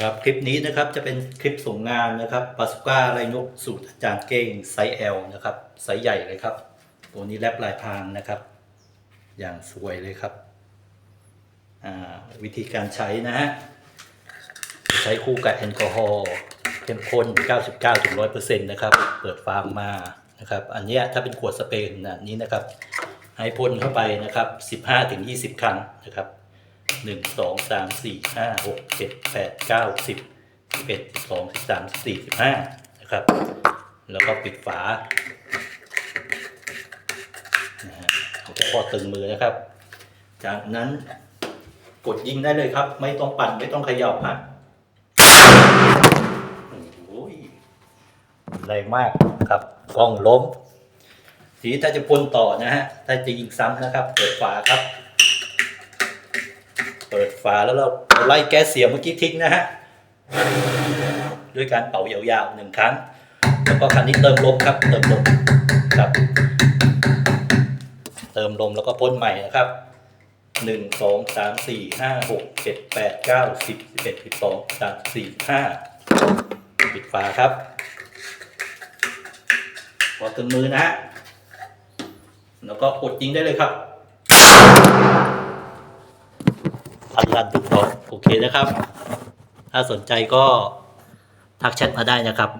ครับคลิปนี้นะครับจะเป็นคลิปส่งงานนะครับปาสุก้าไรนกสูตรอาจารย์เก้งไซส์ L นะครับไซส์ใหญ่เลยครับ ตัวนี้แลบลายพางนะครับ อย่างสวยเลยครับวิธีการใช้นะฮะใช้คู่กับแอลกอฮอล์เข้มข้น 99ถึง100%นะครับ เปิดฟาร์มมานะครับ อันนี้ถ้าเป็นขวดสเปรย์แบบนี้นะครับ ให้พ่นเข้าไปนะครับ 15ถึง20 ครั้งนะครับ หนึ่งสองสามสี่ห้าหกเจ็ดแปดเก้าสิบสิบเอ็ดสิบสองสิบสามสิบสี่สิบห้านะครับ แล้วก็ปิดฝานะฮะเอาแค่พอตึงมือนะครับ จากนั้นกดยิงได้เลยครับ ไม่ต้องปั่นไม่ต้องเขย่าฮะโอ้ยแรงมากครับกล้องล้ม ทีนี้ถ้าจะพ่นต่อนะฮะ ถ้าจะยิงซ้ำนะครับ เปิดฝาครับ ฝาแล้วเราไล่แก๊สเสียเมื่อกี้ทิ้งนะฮะ ด้วยการเป่ายาวๆหนึ่งครั้ง แล้วก็ครั้งนี้เติมลมครับ เติมลมครับ เติมลมแล้วก็พ่นใหม่นะครับหนึ่งสองสามสี่ห้าหกเจ็ดแปดเก้าสิบสิบเอ็ดสิบสองสามสี่ห้าปิดฝาครับพอถึงมือนะฮะแล้วก็กดยิงได้เลยครับ พันลันทุกตอโอเคนะครับ ถ้าสนใจก็ทักแชทมาได้นะครับ